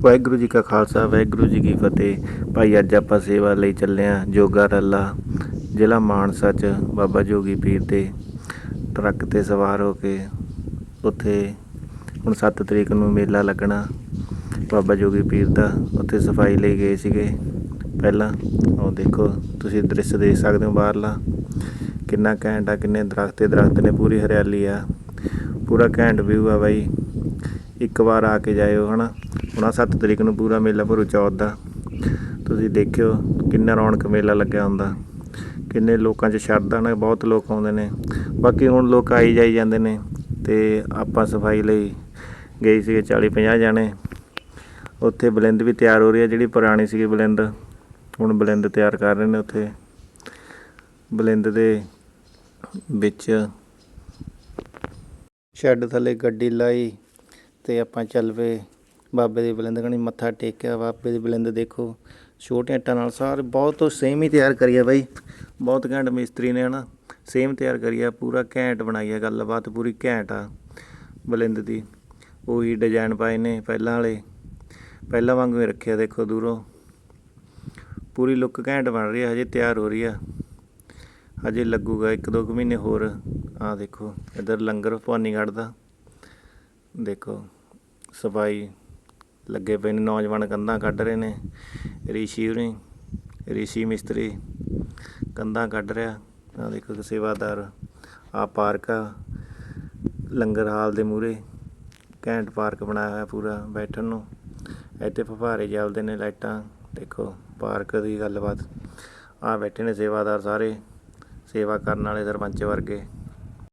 ਵਾਹਿਗੁਰੂ ਜੀ ਕਾ ਖਾਲਸਾ, ਵਾਹਿਗੁਰੂ ਜੀ ਕੀ ਫਤਿਹ। ਭਾਈ, ਅੱਜ ਆਪਾਂ ਸੇਵਾ ਲਈ ਚੱਲੇ ਹਾਂ ਜੋਗਾ ਰੱਲਾ, ਜ਼ਿਲ੍ਹਾ ਮਾਨਸਾ ਚ, ਬਾਬਾ ਜੋਗੀ ਪੀਰ ਦੇ ਟਰੱਕ ਤੇ ਸਵਾਰ ਹੋ ਕੇ ਉੱਥੇ ਹੁਣ 7 ਤਰੀਕ ਨੂੰ ਮੇਲਾ ਲੱਗਣਾ, ਬਾਬਾ ਜੋਗੀ ਪੀਰ ਦਾ। ਉੱਥੇ ਸਫ਼ਾਈ ਲਈ ਗਏ ਸੀਗੇ ਪਹਿਲਾਂ। ਉਹ ਦੇਖੋ, ਤੁਸੀਂ ਦ੍ਰਿਸ਼ ਦੇਖ ਸਕਦੇ ਹੋ ਬਾਹਰਲਾ। ਕਿੰਨਾ ਘੈਂਟ ਆ, ਕਿੰਨੇ ਦਰਖਤ ਹੀ ਦਰਖਤ ਨੇ, ਪੂਰੀ ਹਰਿਆਲੀ ਆ। ਪੂਰਾ ਘੈਂਟ ਵਿਊ ਆ ਬਾਈ। ਇੱਕ ਵਾਰ ਆ ਕੇ ਜਾਇਓ, ਹਨਾ। ਹੁਣ 7 ਤਰੀਕ ਨੂੰ ਪੂਰਾ ਮੇਲਾ ਭਰੂ ਚੌਥ ਦਾ ਤੁਸੀਂ ਦੇਖਿਓ ਕਿੰਨਾ ਰੌਣਕ ਮੇਲਾ ਲੱਗਿਆ ਹੁੰਦਾ। ਕਿੰਨੇ ਲੋਕਾਂ 'ਚ ਸ਼ਰਧਾ ਨਾਲ ਬਹੁਤ ਲੋਕ ਆਉਂਦੇ ਨੇ। ਬਾਕੀ ਹੁਣ ਲੋਕ ਆਈ ਜਾਈ ਜਾਂਦੇ ਨੇ ਤੇ ਆਪਾਂ ਸਫ਼ਾਈ ਲਈ ਗਏ ਸੀਗੇ 40 50 ਜਾਣੇ। ਉੱਥੇ ਬਲਿੰਦ ਵੀ ਤਿਆਰ ਹੋ ਰਹੀ ਹੈ, ਜਿਹੜੀ ਪੁਰਾਣੀ ਸੀਗੀ ਬਲਿੰਦ। ਹੁਣ ਬਲਿੰਦ ਤਿਆਰ ਕਰ ਰਹੇ ਨੇ ਉੱਥੇ। ਬਲਿੰਦ ਦੇ ਵਿੱਚ ਸ਼ੈੱਡ ਥੱਲੇ ਗੱਡੀ ਲਾਈ ਤੇ ਆਪਾਂ ਚੱਲ ਪਏ। ਬਾਬੇ ਦੀ ਬਲਿੰਦ ਕਣੀ ਮੱਥਾ ਟੇਕਿਆ, ਬਾਬੇ ਦੀ ਬਲਿੰਦ ਦੇਖੋ। ਛੋਟੇ ਇੱਟਾਂ ਨਾਲ ਸਾਰੇ ਬਹੁਤ ਸੇਮ ਹੀ ਤਿਆਰ ਕਰੀ ਆ ਬਾਈ। ਬਹੁਤ ਘੈਂਟ ਮਿਸਤਰੀ ਨੇ ਹਨਾ। ਸੇਮ ਤਿਆਰ ਕਰੀ ਆ, ਪੂਰਾ ਘੈਂਟ ਬਣਾਈ ਆ, ਗੱਲਬਾਤ ਪੂਰੀ ਘੈਂਟ ਆ ਬਲਿੰਦ ਦੀ। ਉਹੀ ਡਿਜ਼ਾਈਨ ਪਾਏ ਨੇ ਪਹਿਲਾਂ ਵਾਲੇ। ਪਹਿਲਾਂ ਵਾਂਗੂ ਹੀ ਰੱਖਿਆ ਦੇਖੋ ਦੂਰੋਂ। ਪੂਰੀ ਲੁੱਕ ਘੈਂਟ ਬਣ ਰਹੀ ਆ, ਹਜੇ ਤਿਆਰ ਹੋ ਰਹੀ ਆ। ਹਜੇ ਲੱਗੂਗਾ ਇੱਕ ਦੋ ਕੁ ਮਹੀਨੇ ਹੋਰ। ਆ ਦੇਖੋ, ਇਧਰ ਲੰਗਰ ਭਵਾਨੀਗੜ੍ਹ ਦਾ। ਦੇਖੋ, ਸਫ਼ਾਈ। ਲੱਗੇ ਪਏ ਨੇ, ਨੌਜਵਾਨ ਕੰਧਾਂ ਕੱਢ ਰਹੇ ਨੇ। ਰਿਸ਼ੀ ਉਰੀ ਰਿਸ਼ੀ ਮਿਸਤਰੀ, ਕੰਧਾਂ ਕੱਢ ਰਿਹਾ। ਆ ਦੇਖੋ ਸੇਵਾਦਾਰ ਆ ਪਾਰਕ ਆ, ਲੰਗਰ ਹਾਲ ਦੇ ਮੂਹਰੇ। ਘੈਂਟ ਪਾਰਕ ਬਣਾਇਆ ਹੋਇਆ ਪੂਰਾ ਬੈਠਣ ਨੂੰ। ਇੱਥੇ ਫੁਹਾਰੇ ਚੱਲਦੇ ਨੇ ਲਾਈਟਾਂ। ਦੇਖੋ ਪਾਰਕ ਦੀ ਗੱਲਬਾਤ। ਆ ਬੈਠੇ ਨੇ ਸੇਵਾਦਾਰ ਸਾਰੇ। ਸੇਵਾ ਕਰਨ ਵਾਲੇ ਸਰਪੰਚ ਵਰਗੇ।